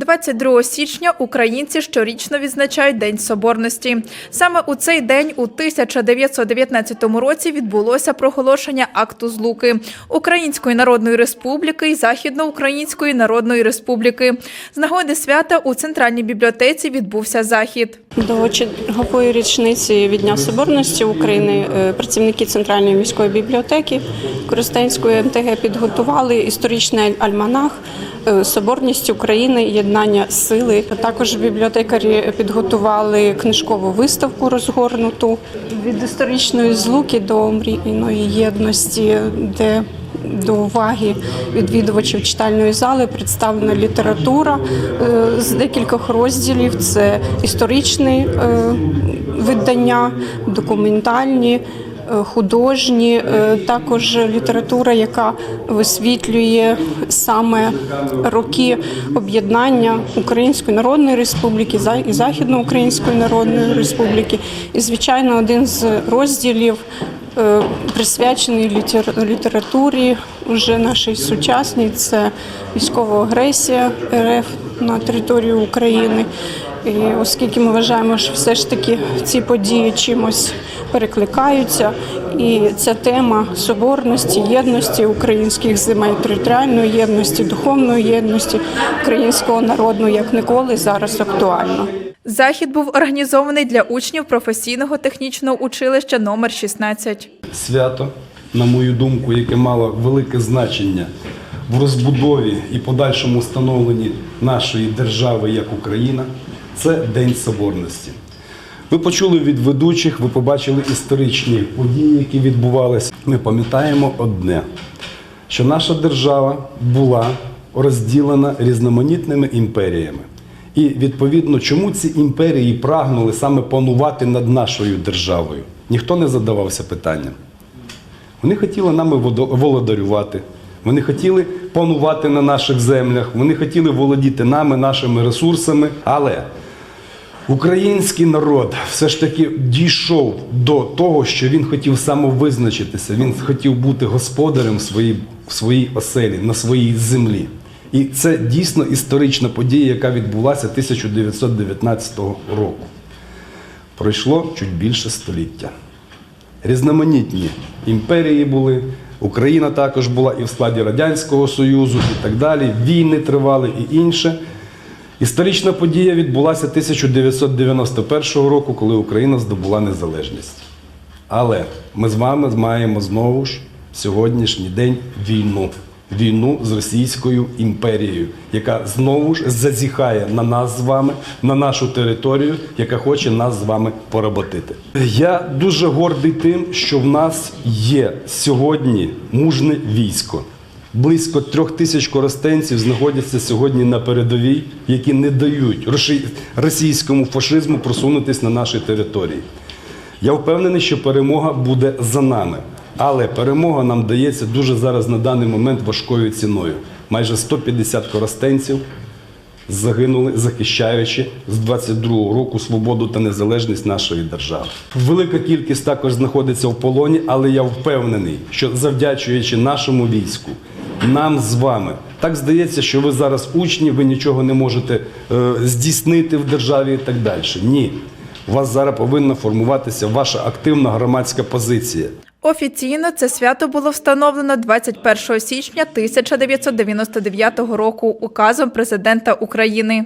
22 січня українці щорічно відзначають День Соборності. Саме у цей день у 1919 році відбулося проголошення акту злуки Української Народної Республіки і Західноукраїнської Народної Республіки. З нагоди свята у центральній бібліотеці відбувся захід. До чергової річниці від Дня Соборності України е, працівники Центральної міської бібліотеки Коростенської МТГ підготували історичний альманах Соборність України, єднання сили. Також бібліотекарі підготували книжкову виставку розгорнуту від історичної злуки до мрійної єдності, де до уваги відвідувачів читальної зали представлена література е, з декількох розділів. Це історичні е, видання, документальні. Е, Художні, е, також література, яка висвітлює саме роки об'єднання Української Народної Республіки і Західноукраїнської Народної Республіки. І, звичайно, один з розділів е, присвячений літер- літературі вже нашій сучасній. Це військова агресія РФ на територію України. І оскільки ми вважаємо, що все ж таки ці події чимось перекликаються, і ця тема соборності, єдності українських земель, територіальної єдності, духовної єдності українського народу як ніколи зараз актуальна. Захід був організований для учнів професійного технічного училища номер 16. свято, на мою думку, яке мало велике значення в розбудові і подальшому становленні нашої держави як Україна, це День Соборності. Ви почули від ведучих, ви побачили історичні події, які відбувалися. Ми пам'ятаємо одне, що наша держава була розділена різноманітними імперіями. І відповідно, чому ці імперії прагнули саме панувати над нашою державою? Ніхто не задавався питанням. Вони хотіли нами володарювати, вони хотіли панувати на наших землях, вони хотіли володіти нами, нашими ресурсами. Але український народ все ж таки дійшов до того, що він хотів самовизначитися, він хотів бути господарем своїй, в своїй оселі, на своїй землі. І це дійсно історична подія, яка відбулася 1919 року. Пройшло чуть більше століття різноманітні імперії були. Україна також була і в складі Радянського Союзу, і так далі. Війни тривали і інше. Історична подія відбулася 1991 року, коли Україна здобула незалежність. Але ми з вами маємо знову ж сьогоднішній день війну. Війну з Російською імперією, яка знову ж зазіхає на нас з вами, на нашу територію, яка хоче нас з вами поработити. Я дуже гордий тим, що в нас є сьогодні мужне військо. Близько трьох тисяч коростенців знаходяться сьогодні на передовій, які не дають російському фашизму просунутись на нашій території. Я впевнений, що перемога буде за нами. Але перемога нам дається дуже зараз на даний момент важкою ціною. Майже 150 коростенців загинули, захищаючи з 22-го року свободу та незалежність нашої держави. Велика кількість також знаходиться в полоні, але я впевнений, що завдячуючи нашому війську, нам з вами. Так здається, що ви зараз учні, ви нічого не можете е, здійснити в державі і так далі. Ні. У вас зараз повинна формуватися ваша активна громадська позиція. Офіційно це свято було встановлено 21 січня 1999 року указом президента України.